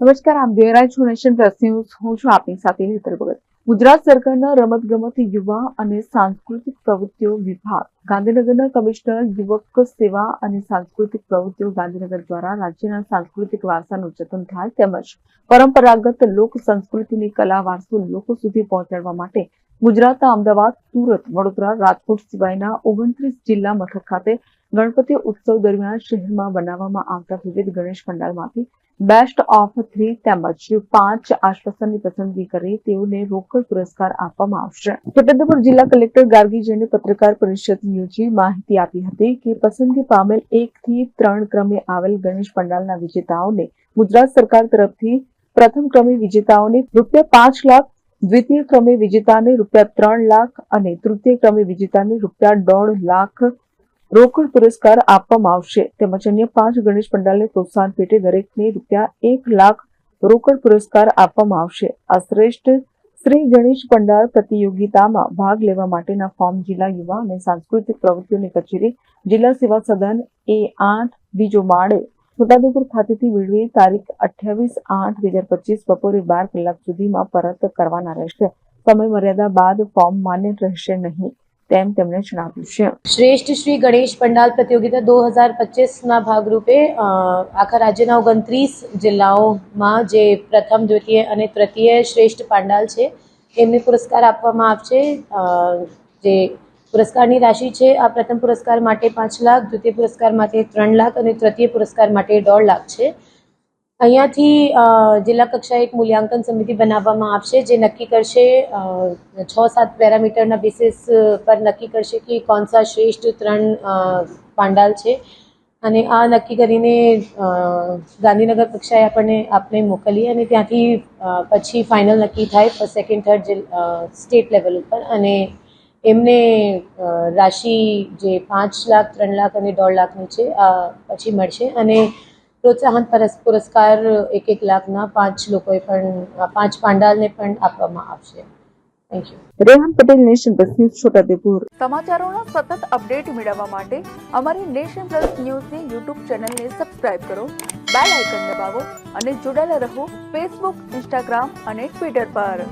નમસ્કાર, આમ જોઈ છું નેશન પ્લસ ન્યૂઝ. હું છું આપની સાથે હેતર ભગત. ગુજરાત સરકારના રમત ગમત યુવા અને સાંસ્કૃતિક પ્રવૃત્તિઓ વિભાગ. ગાંધીનગરના કમિશનર, યુવક સેવા અને સાંસ્કૃતિક પ્રવૃત્તિઓ ગાંધીનગર દ્વારા રાજ્યના સાંસ્કૃતિક વારસાનું જતન થાય તેમજ પરંપરાગત લોક સંસ્કૃતિની કલા વારસો લોકો સુધી પહોંચાડવા માટે ગુજરાતના અમદાવાદ, સુરત, વડોદરા, રાજકોટ સિવાયના ઓગણત્રીસ જિલ્લા મથક ખાતે ગણપતિ ઉત્સવ દરમિયાન શહેરમાં બનાવવામાં આવતા વિવિધ ગણેશ પંડાલમાંથી બેસ્ટ ઓફ થ્રી તેમજ પાંચ આશ્વાસનની પસંદગી કરી તેઓને રોકડ પુરસ્કાર આપવામાં આવશે. છોટાઉદેપુર જિલ્લા કલેક્ટર ગાર્ગી જૈને પત્રકાર પરિષદ યોજી માહિતી આપી હતી કે પસંદગી પામેલ એક થી ત્રણ ક્રમે આવેલ ગણેશ પંડાલના વિજેતાઓને ગુજરાત સરકાર તરફથી પ્રથમ ક્રમે વિજેતાઓને રૂપિયા પાંચ લાખ દ્વિતીય ક્રમે વિજેતાને રૂપિયા ત્રણ લાખ અને તૃતીય ક્રમે વિજેતાને રૂપિયા દોઢ લાખ રોકડ પુરસ્કાર આપવામાં આવશે. તેમજ અન્ય પાંચ ગણેશ પંડાલને પ્રોત્સાહન પેટે દરેકને રૂપિયા એક લાખ રોકડ પુરસ્કાર આપવામાં આવશે. આ શ્રેષ્ઠ શ્રી ગણેશ પંડાલ પ્રતિયોગિતામાં ભાગ લેવા માટેના ફોર્મ જિલ્લા યુવા અને સાંસ્કૃતિક પ્રવૃત્તિઓની કચેરી જિલ્લા સેવા સદન એ આઠ બીજો માળે છોટાઉદેપુર ખાતેથી મેળવી તારીખ અઠ્યાવીસ આઠ બે હજાર પચીસ બપોરે બાર કલાક સુધીમાં પરત કરવાના રહેશે. સમય મર્યાદા બાદ ફોર્મ માન્ય રહેશે નહીં, તેમ તેમણે જણાવ્યું છે. શ્રેષ્ઠ શ્રી ગણેશ પંડાલ પ્રતિયોગિતા દો હજાર પચીસના ભાગરૂપે આખા રાજ્યના ઓગણત્રીસ જિલ્લાઓમાં જે પ્રથમ, દ્વિતીય અને તૃતીય શ્રેષ્ઠ પાંડાલ છે, એમને પુરસ્કાર આપવામાં આવશે. જે પુરસ્કારની રાશિ છે. આ પ્રથમ પુરસ્કાર માટે પાંચ લાખ, દ્વિતીય પુરસ્કાર માટે ત્રણ લાખ અને તૃતીય પુરસ્કાર માટે દોઢ લાખ છે. અહીંયાથી જિલ્લા કક્ષાએ એક મૂલ્યાંકન સમિતિ બનાવવામાં આવશે જે નક્કી કરશે છ સાત પેરામીટરના બેસિસ પર નક્કી કરશે કે કોણ સા શ્રેષ્ઠ ત્રણ પાંડાલ છે. અને આ નક્કી કરીને ગાંધીનગર કક્ષાએ આપણને આપણે મોકલીએ અને ત્યાંથી પછી ફાઇનલ નક્કી થાય સેકન્ડ થર્ડ સ્ટેટ લેવલ ઉપર અને એમને રાશિ જે પાંચ લાખ ત્રણ લાખ અને દોઢ લાખની છે આ પછી મળશે. અને પ્રોત્સાહન પરસ પુરસ્કાર એક એક લાખના પાંચ લોકોએ પણ પાંચ પાંડાલને પણ આપવામાં આવશે. Thank you Rehan Patel Nation Plus News Chhotaudepur. સમાચારોનો સતત અપડેટ મેળવવા માટે અમારી નેશન પ્લસ ન્યૂઝની યુટ્યુબ ચેનલને સબસ્ક્રાઇબ કરો બેલ આઇકન દબાવો અને જોડાયેલા રહો ફેસબુક ઇન્સ્ટાગ્રામ અને ટ્વિટર પર.